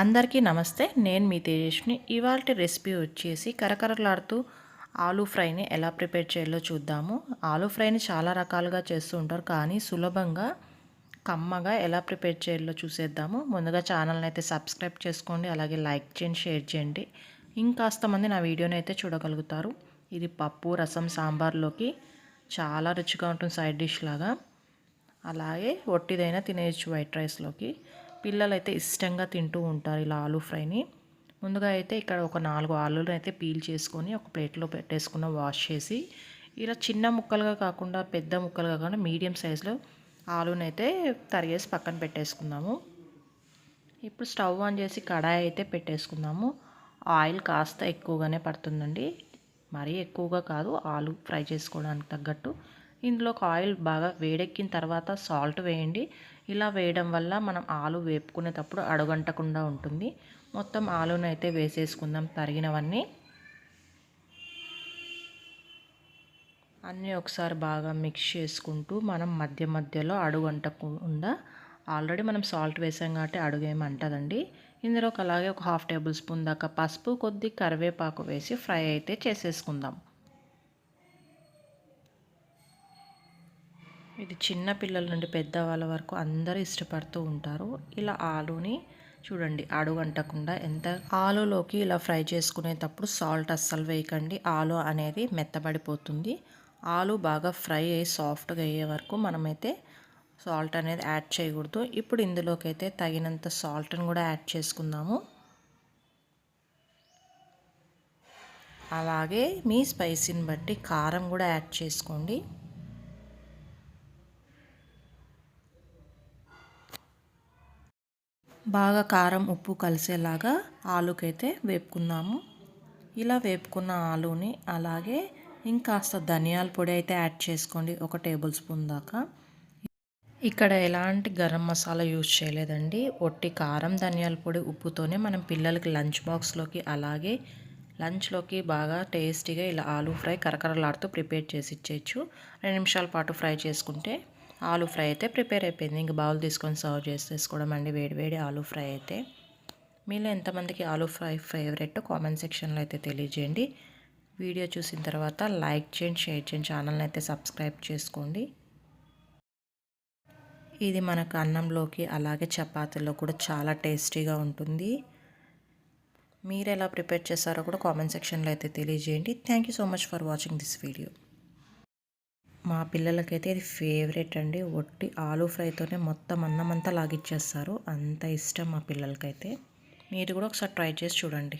అందరికీ నమస్తే. నేను మీ తేజస్ని ఇవాళ రెసిపీ వచ్చేసి కరకరలాడుతూ ఆలూ ఫ్రైని ఎలా ప్రిపేర్ చేయాలో చూద్దాము. ఆలూ ఫ్రైని చాలా రకాలుగా చేస్తూ ఉంటారు. కానీ సులభంగా కమ్మగా ఎలా ప్రిపేర్ చేయాలో చూసేద్దాము. ముందుగా ఛానల్ని అయితే సబ్స్క్రైబ్ చేసుకోండి. అలాగే లైక్ చేయండి షేర్ చేయండి. ఇంకాస్త మంది నా వీడియోని అయితే చూడగలుగుతారు. ఇది పప్పు రసం సాంబార్లోకి చాలా రుచిగా ఉంటుంది. సైడ్ డిష్ లాగా. అలాగే ఒట్టిదైనా తినేయచ్చు వైట్ రైస్లోకి. పిల్లలు అయితే ఇష్టంగా తింటూ ఉంటారు ఇలా ఆలూ ఫ్రైని. ముందుగా అయితే ఇక్కడ ఒక నాలుగు ఆలులను అయితే పీల్ చేసుకొని ఒక ప్లేట్లో పెట్టేసుకున్న వాష్ చేసి ఇలా చిన్న ముక్కలుగా కాకుండా పెద్ద ముక్కలుగా కాకుండా మీడియం సైజులో ఆలునైతే అయితే తరిగేసి పక్కన పెట్టేసుకుందాము. ఇప్పుడు స్టవ్ ఆన్ చేసి కడాయి అయితే పెట్టేసుకుందాము. ఆయిల్ కాస్త ఎక్కువగానే పడుతుందండి. మరీ ఎక్కువగా కాదు ఆలు ఫ్రై చేసుకోవడానికి తగ్గట్టు. ఇందులో ఆయిల్ బాగా వేడెక్కిన తర్వాత సాల్ట్ వేయండి. ఇలా వేయడం వల్ల మనం ఆలు వేపుకునేటప్పుడు అడుగంటకుండా ఉంటుంది. మొత్తం ఆలును అయితే వేసేసుకుందాం తరిగినవన్నీ. అన్నీ ఒకసారి బాగా మిక్స్ చేసుకుంటూ మనం మధ్య మధ్యలో అడుగంటకుండా ఆల్రెడీ మనం సాల్ట్ వేసాం కాబట్టి అడుగేమంటదండి ఇందులోకి అలాగే ఒక హాఫ్ టేబుల్ స్పూన్ దాకా పసుపు కొద్ది కరివేపాకు వేసి ఫ్రై అయితే చేసేసుకుందాం. ఇది చిన్న పిల్లల నుండి పెద్దవాళ్ళ వరకు అందరూ ఇష్టపడుతూ ఉంటారు. ఇలా ఆలుని చూడండి అడుగంటకుండా ఎంత ఆలులోకి ఇలా ఫ్రై చేసుకునేటప్పుడు సాల్ట్ అస్సలు వేయకండి. ఆలు అనేది మెత్తబడిపోతుంది. ఆలు బాగా ఫ్రై అయ్యి సాఫ్ట్గా అయ్యే వరకు మనమైతే సాల్ట్ అనేది యాడ్ చేయకూడదు. ఇప్పుడు ఇందులోకి అయితే తగినంత సాల్ట్ని కూడా యాడ్ చేసుకుందాము. అలాగే మీ స్పైసీని బట్టి కారం కూడా యాడ్ చేసుకోండి. బాగా కారం ఉప్పు కలిసేలాగా ఆలుకైతే వేపుకున్నాము. ఇలా వేపుకున్న ఆలుని అలాగే ఇంకాస్త ధనియాల పొడి అయితే యాడ్ చేసుకోండి ఒక టేబుల్ స్పూన్ దాకా. ఇక్కడ ఎలాంటి గరం మసాలా యూజ్ చేయలేదండి. ఒట్టి కారం ధనియాల పొడి ఉప్పుతోనే మనం పిల్లలకి లంచ్ బాక్స్లోకి అలాగే లంచ్లోకి బాగా టేస్టీగా ఇలా ఆలూ ఫ్రై కరకరలాడుతూ ప్రిపేర్ చేసి ఇచ్చేయచ్చు. రెండు నిమిషాల పాటు ఫ్రై చేసుకుంటే ఆలూ ఫ్రై అయితే ప్రిపేర్ అయిపోయింది. ఇంక బౌల్ తీసుకొని సర్వ్ చేసేసుకోవడం అండి. వేడి వేడి ఆలూ ఫ్రై అయితే. మీలో ఎంతమందికి ఆలూ ఫ్రై ఫేవరెట్? కామెంట్ సెక్షన్లో అయితే తెలియజేయండి. వీడియో చూసిన తర్వాత లైక్ చేయండి షేర్ చేయండి ఛానల్ని అయితే సబ్స్క్రైబ్ చేసుకోండి. ఇది మనకు అన్నంలోకి అలాగే చపాతీలో కూడా చాలా టేస్టీగా ఉంటుంది. మీరు ఎలా ప్రిపేర్ చేస్తారో కూడా కామెంట్ సెక్షన్లో అయితే తెలియజేయండి. Thank you so much for watching this video. మా పిల్లలకైతే ఇది ఫేవరెట్ అండి. ఒట్టి ఆలూ ఫ్రైతోనే మొత్తం అన్నం అంతా లాగిచ్చేస్తారు. అంత ఇష్టం మా పిల్లలకైతే. మీరు కూడా ఒకసారి ట్రై చేసి చూడండి.